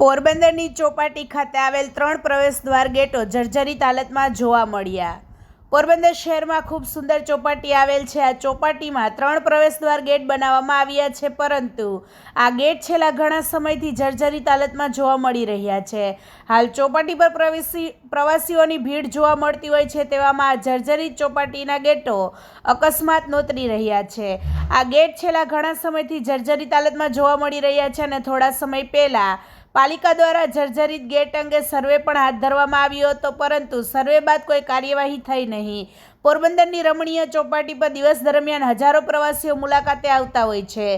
પોરબંદરની ચોપાટી ખાતે આવેલ ત્રણ પ્રવેશદ્વાર ગેટો જર્જરિત હાલતમાં જોવા મળ્યા. પોરબંદર શહેરમાં ખૂબ સુંદર ચોપાટી આવેલ છે. આ ચોપાટીમાં ત્રણ પ્રવેશદ્વાર ગેટ બનાવવામાં આવ્યા છે, પરંતુ આ ગેટ છેલ્લા ઘણા સમયથી જર્જરિત હાલતમાં જોવા મળી રહ્યા છે. હાલ ચોપાટી પર પ્રવેશી પ્રવાસીઓની ભીડ જોવા મળતી હોય છે તેવામાં આ જર્જરિત ચોપાટીના ગેટો અકસ્માત નોતરી રહ્યા છે. આ ગેટ છેલ્લા ઘણા સમયથી જર્જરિત હાલતમાં જોવા મળી રહ્યા છે અને થોડા સમય પહેલાં પાલિકા દ્વારા જર્જરિત ગેટ અંગે સર્વે પણ હાથ ધરવામાં આવ્યો હતો, પરંતુ સર્વે બાદ કોઈ કાર્યવાહી થઈ નહીં. પોરબંદરની રમણીય ચોપાટી પર દિવસ દરમિયાન હજારો પ્રવાસીઓ મુલાકાતે આવતા હોય છે.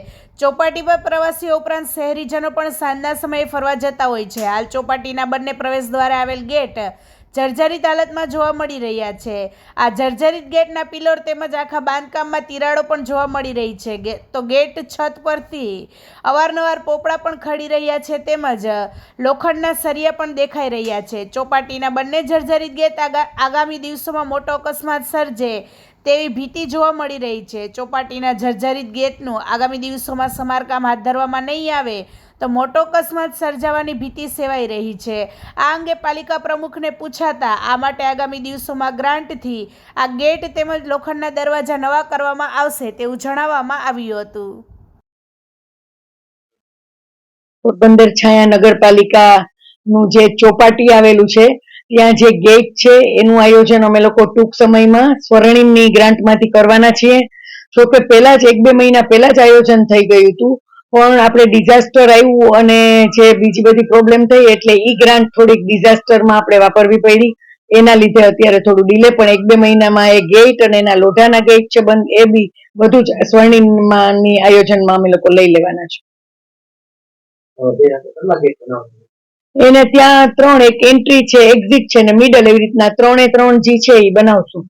ચોપાટી પર પ્રવાસીઓ ઉપરાંત શહેરીજનો પણ સાંજના સમયે ફરવા જતા હોય છે. હાલ ચોપાટીના બંને પ્રવેશ દ્વારા આવેલ ગેટ જર્જરિત હાલતમાં જોવા મળી રહ્યા છે. આ જર્જરિત ગેટના પિલર તેમજ આખા બાંધકામમાં તિરાડો પણ જોવા મળી રહી છે. ગે- તો ગેટ છત પરથી અવારનવાર પોપડા પણ ખડી રહ્યા છે તેમજ લોખંડના સરિયા પણ દેખાઈ રહ્યા છે. ચોપાટીના બંને જર્જરિત ગેટ આગા આગામી દિવસોમાં મોટો અકસ્માત સર્જે તેવી ભીતિ જોવા મળી રહી છે. ચોપાટીના જર્જરિત ગેટનું આગામી દિવસોમાં સમારકામ હાથ ધરવામાં નહીં આવે તો મોટો અકસ્માત સર્જાવાની ભીતિ સેવાઈ રહી છે. આ અંગે પાલિકા પ્રમુખને પૂછાતા આ માટે આગામી દિવસોમાં ગ્રાન્ટથી આ ગેટ તેમજ લોખંડના દરવાજા નવા કરવામાં આવશે તેવું જણાવવામાં આવ્યું હતું. પોરબંદર છાયા નગરપાલિકા નું જે ચોપાટી આવેલું છે ત્યાં જે ગેટ છે, એનું આયોજન અમે લોકો ટૂંક સમયમાં સ્વર્ણિમની ગ્રાન્ટમાંથી કરવાના છીએ. જો કે પહેલા જ, એક બે મહિના પહેલા જ આયોજન થઈ ગયું હતું. પણ આપણે ડિઝાસ્ટર આવ્યું અને જે બીજી બધી પ્રોબ્લેમ થઈ એટલે ઈ ગ્રાન્ટ થોડીક ડિઝાસ્ટરમાં આપણે વાપરવી પડી. એના લીધે અત્યારે થોડું ડીલે પણ એક બે મહિનામાં એ ગેટ અને એના લોઢાના ગેટ છે બંધ, એ બી બધું જ સ્વર્ણિમની આયોજનમાં અમે લોકો લઈ લેવાના છે. એને ત્યાં ત્રણ એક એન્ટ્રી છે એક્ઝિટ છે ને મિડલ એવી રીતના ત્રણે ત્રણ જી છે એ બનાવશું.